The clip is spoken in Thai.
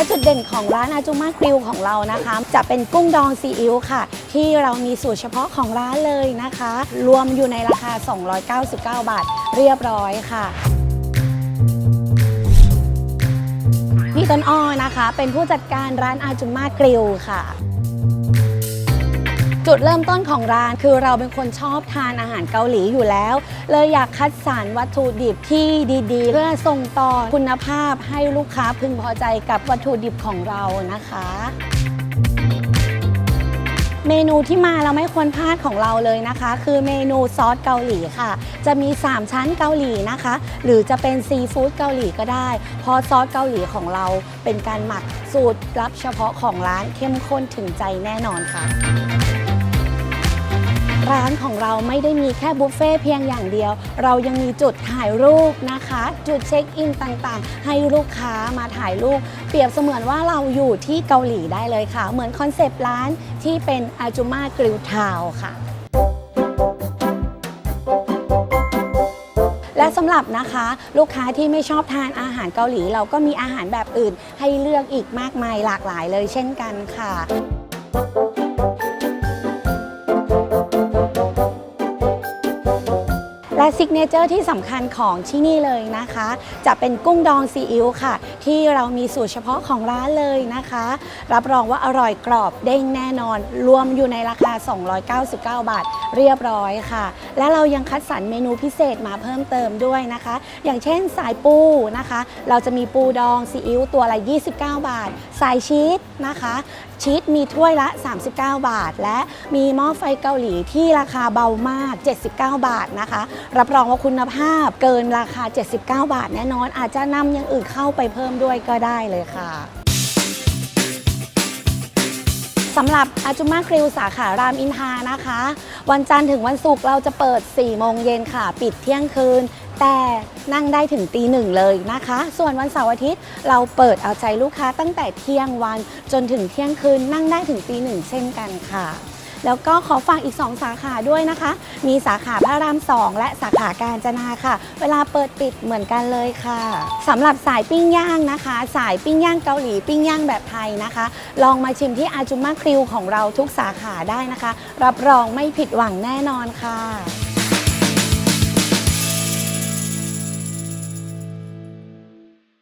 และจุดเด่นของร้านอาจุมากริวของเรานะคะ จะเป็นกุ้งดองซีอิ๊วค่ะ ที่เรามีสูตรเฉพาะของร้านเลยนะคะ รวมอยู่ในราคา 299 บาท เรียบร้อยค่ะพี่ต้นอ้อนะคะ เป็นผู้จัดการร้านอาจุมากริวค่ะ จุดเริ่มต้นของร้านคือเราเป็นคนชอบทานอาหารเกาหลีอยู่แล้ว เลยอยากคัดสรรวัตถุดิบที่ดีๆ เพื่อส่งต่อคุณภาพให้ลูกค้าพึงพอใจกับวัตถุดิบของเรานะคะเมนูที่มาเราไม่ควรพลาดของเราเลยนะคะ คือเมนูซอสเกาหลีค่ะ จะมี 3 ชั้นเกาหลีนะคะ หรือจะเป็นซีฟู้ดเกาหลีก็ได้ เพราะซอสเกาหลีของเราเป็นการหมักสูตรลับเฉพาะของร้านเข้มข้นถึงใจแน่นอนค่ะานของเราไม่ได้มีแค่บุฟเฟ่เพียงอย่างเดียว เรายังมีจุดถ่ายรูปนะคะ จุดเช็คอินต่างๆ ให้ลูกค้ามาถ่ายรูป เปรียบเสมือนว่าเราอยู่ที่เกาหลีได้เลยค่ะ เหมือนคอนเซปต์ร้านที่เป็นอาจูมากริลทาวค่ะและสำหรับนะคะลูกค้าที่ไม่ชอบทานอาหารเกาหลี เราก็มีอาหารแบบอื่นให้เลือกอีกมากมายหลากหลายเลยเช่นกันค่ะ และซิกเนเจอร์ที่สำคัญของที่นี่เลยนะคะ จะเป็นกุ้งดองซีอิ๊วค่ะ ที่เรามีสูตรเฉพาะของร้านเลยนะคะ รับรองว่าอร่อยกรอบเด้งแน่นอน รวมอยู่ในราคา 299 บาท เรียบร้อยค่ะ และเรายังคัดสรรเมนูพิเศษมาเพิ่มเติมด้วยนะคะ อย่างเช่นสายปูนะคะ เราจะมีปูดองซีอิ๊วตัวละ 29 บาท สายชีสนะคะชีสมีถ้วยละ 39 บาท และมีหม้อไฟเกาหลีที่ราคาเบามาก 79 บาทนะคะรับรองว่าคุณภาพเกินราคา 79 บาทแน่นอน อาจจะนำอย่างอื่นเข้าไปเพิ่มด้วยก็ได้เลยค่ะสำหรับอาจุมาคริวสาขารามอินทานะคะ วันจันทร์ถึงวันศุกร์เราจะเปิด 4 โมงเย็นค่ะ ปิดเที่ยงคืน แต่นั่งได้ถึงตีหนึ่งเลยนะคะ ส่วนวันเสาร์อาทิตย์เราเปิดเอาใจลูกค้าตั้งแต่เที่ยงวันจนถึงเที่ยงคืนนั่งได้ถึงตีหนึ่งเช่นกันค่ะ แล้วก็ขอฝากอีก 2 สาขาด้วยนะคะ มีสาขาพระราม 2 และสาขาการจนาค่ะ เวลาเปิดปิดเหมือนกันเลยค่ะสำหรับสายปิ้งย่างนะคะ สายปิ้งย่างเกาหลีปิ้งย่างแบบไทยนะคะ ลองมาชิมที่อาจุมาคริวของเราทุกสาขาได้นะคะ รับรองไม่ผิดหวังแน่นอนค่ะ